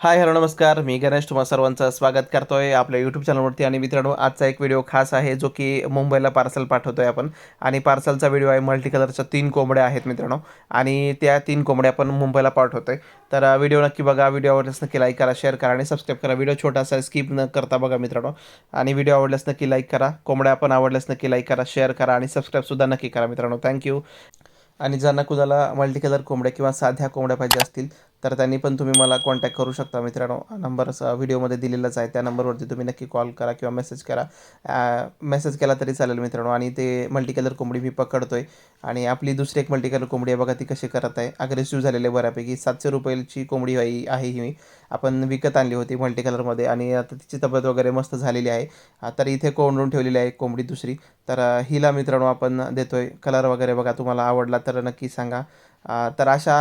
Hi hello नमस्कार. मी गणेश तुम्हा सर्वांचं स्वागत करतो आहे आपल्या यूट्यूब चॅनलवरती आणि मित्रांनो आजचा एक व्हिडिओ खास आहे जो की मुंबईला पार्सल पाठवतो आहे आपण. आणि पार्सलचा व्हिडिओ आहे मल्टी कलरच्या तीन कोंबड्या आहेत मित्रांनो. आणि त्या तीन कोंबड्या आपण मुंबईला पाठवतो आहे तर व्हिडिओ नक्की बघा. व्हिडिओ आवडल्यास नक्की लाईक करा शेअर करा आणि सबस्क्राईब करा. व्हिडिओ छोटासा स्किप न करता बघा मित्रांनो. आणि व्हिडिओ आवडल्यास नक्की लाईक करा. कोंबड्या पण आवडल्यास नक्की लाईक करा शेअर करा आणि सबस्क्राईबसुद्धा नक्की करा मित्रांनो. थँक्यू आणि ज्यांना कुणाला मल्टी कलर कोंबड्या किंवा साध्या कोंबड्या पाहिजे असतील तर त्यांनी पण तुम्ही मला कॉन्टॅक्ट करू शकता मित्रांनो. नंबर व्हिडिओमध्ये दिलेलाच आहे. त्या नंबरवरती तुम्ही नक्की कॉल करा किंवा मेसेज करा. मेसेज केला तरी चालेल मित्रांनो. आणि ते मल्टी कलर कोंबडी मी पकडतो आहे आणि आपली दुसरी एक मल्टी कलर कोंबडी आहे बघा ती कशी करत आहे. अग्रेसिव्ह झालेले बऱ्यापैकी. सातशे रुपयाची कोंबडी आहे आहे ही. मी आपण विकत आणली होती मल्टी कलरमध्ये आणि आता तिची तब्येत वगैरे मस्त झालेली आहे. तर इथे कोंडून ठेवलेली आहे कोंबडी दुसरी. तर हिला मित्रांनो आपण देतो आहे कलर वगैरे बघा तुम्हाला आवडला तर नक्की सांगा. तर अशा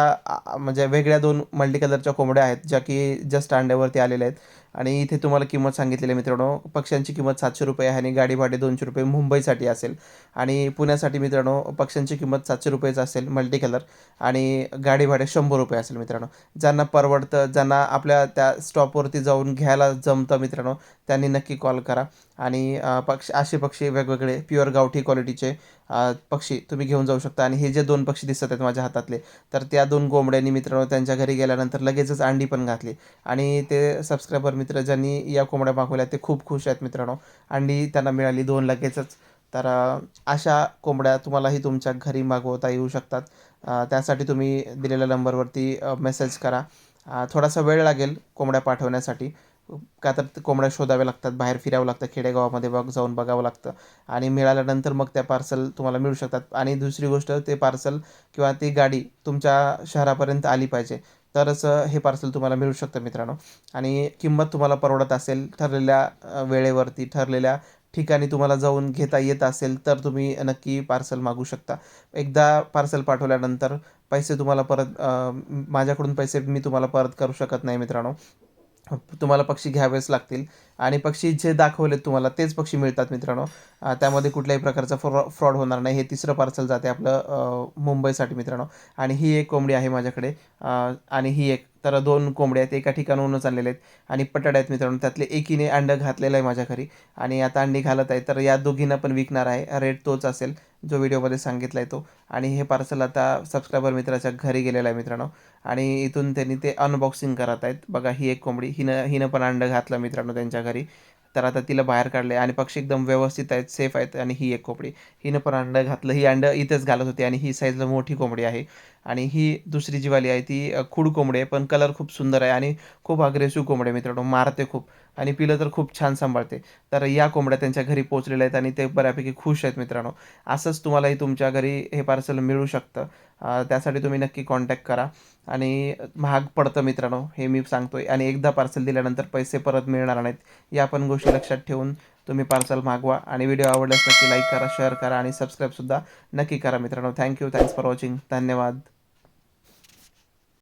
म्हणजे वेगळ्या दोन मल्टी कलरच्या कोंबड्या आहेत ज्या की जस्ट अंड्यावरती आलेल्या आहेत. आणि इथे तुम्हाला किंमत सांगितलेली आहे मित्रांनो पक्ष्यांची किंमत सातशे रुपये आहे आणि गाडी भाडे दोनशे रुपये मुंबईसाठी असेल. आणि पुण्यासाठी मित्रांनो पक्ष्यांची किंमत सातशे रुपयेच असेल मल्टी कलर आणि गाडी भाडे शंभर रुपये असेल मित्रांनो. ज्यांना परवडतं ज्यांना आपल्या त्या स्टॉपवरती जाऊन घ्यायला जमतं मित्रांनो त्यांनी नक्की कॉल करा. आणि पक्ष पक्षी असे पक्षी वेगवेगळे प्युअर गावठी क्वालिटीचे पक्षी तुम्ही घेऊन जाऊ शकता. आणि हे जे दोन पक्षी दिसत आहेत माझ्या हातातले तर त्या दोन कोंबड्यांनी मित्रांनो त्यांच्या घरी गेल्यानंतर लगेचच अंडी पण घातली. आणि ते सबस्क्रायबर मित्र ज्यांनी या कोंबड्या मागवल्या ते खूप खुश आहेत मित्रांनो. अंडी त्यांना मिळाली दोन लगेचच. तर अशा कोंबड्या तुम्हालाही तुमच्या घरी मागवता येऊ शकतात. त्यासाठी तुम्ही दिलेल्या नंबरवरती मेसेज करा. थोडासा वेळ लागेल कोंबड्या पाठवण्यासाठी. का तर कोंबड्या शोधाव्या लागतात बाहेर फिरावं लागतं खेडेगावामध्ये बघ जाऊन बघावं लागतं. आणि मिळाल्यानंतर मग त्या पार्सल तुम्हाला मिळू शकतात. आणि दुसरी गोष्ट ते पार्सल किंवा ती गाडी तुमच्या शहरापर्यंत आली पाहिजे. तरच हे पार्सल तुम्हाला मिळू शकतं मित्रांनो. आणि किंमत तुम्हाला परवडत असेल ठरलेल्या वेळेवरती ठरलेल्या ठिकाणी तुम्हाला जाऊन घेता येत असेल तर तुम्ही नक्की पार्सल मागू शकता. एकदा पार्सल पाठवल्यानंतर पैसे तुम्हाला परत माझ्याकडून पैसे मी तुम्हाला परत करू शकत नाही मित्रांनो. तुम्हाला पक्षी घ्यावेच लागतील. आणि पक्षी जे दाखवलेत तुम्हाला तेच पक्षी मिळतात मित्रांनो. त्यामध्ये कुठल्याही प्रकारचा फ्रॉ फ्रॉड होणार नाही. हे तिसरं पार्सल जाते आपलं मुंबईसाठी मित्रांनो. आणि ही एक कोंबडी आहे माझ्याकडे. आणि ही एक तर दोन कोंबड्या आहेत एका ठिकाणाहूनच आणलेले आहेत आणि पटड आहेत मित्रांनो. त्यातले एकीने अंडं घातलेलं आहे माझ्या घरी आणि आता अंडी घालत आहे. तर या दोघींना पण विकणार आहे. रेट तोच असेल जो व्हिडिओमध्ये सांगितला आहे तो. आणि हे पार्सल आता सबस्क्रायबर मित्राच्या घरी गेलेलं आहे मित्रांनो. आणि इथून त्यांनी ते अनबॉक्सिंग करत आहेत. बघा ही एक कोंबडी. हिनं हिनं पण अंडं घातलं मित्रांनो त्यांच्या घरी. तर आता तिला बाहेर काढले आणि पक्षी एकदम व्यवस्थित आहेत सेफ आहेत आणि ही एक कोंबडी. हिनं पण अंडं घातलं. ही अंडं इथेच घालत होती आणि ही साईजला मोठी कोंबडी आहे. आणि ही दुसरी जी वाली आहे. ती खूड कोंबडी आहे पण कलर खूप सुंदर आहे आणि खूप अग्रेसिव्ह कोंबडी आहे मित्रांनो. मारते खूप आणि पिलं तर खूप छान सांभाळते. तर या कोंबड्या त्यांच्या घरी पोचलेल्या आहेत आणि ते बऱ्यापैकी खुश आहेत मित्रांनो. असंच तुम्हालाही तुमच्या घरी हे पार्सल मिळू शकतं. त्यासाठी तुम्ही नक्की कॉन्टॅक्ट करा. आणि महाग पडतं मित्रांनो हे मी सांगतोय. आणि एकदा पार्सल दिल्यानंतर पैसे परत मिळणार नाहीत. या पण गोष्टी लक्षात ठेवून तुम्ही पार्सल मागवा. आणि व्हिडिओ आवडल्यास नक्की लाईक करा शेअर करा आणि सबस्क्राईबसुद्धा नक्की करा मित्रांनो. थँक्यू थँक्स फॉर वॉचिंग धन्यवाद.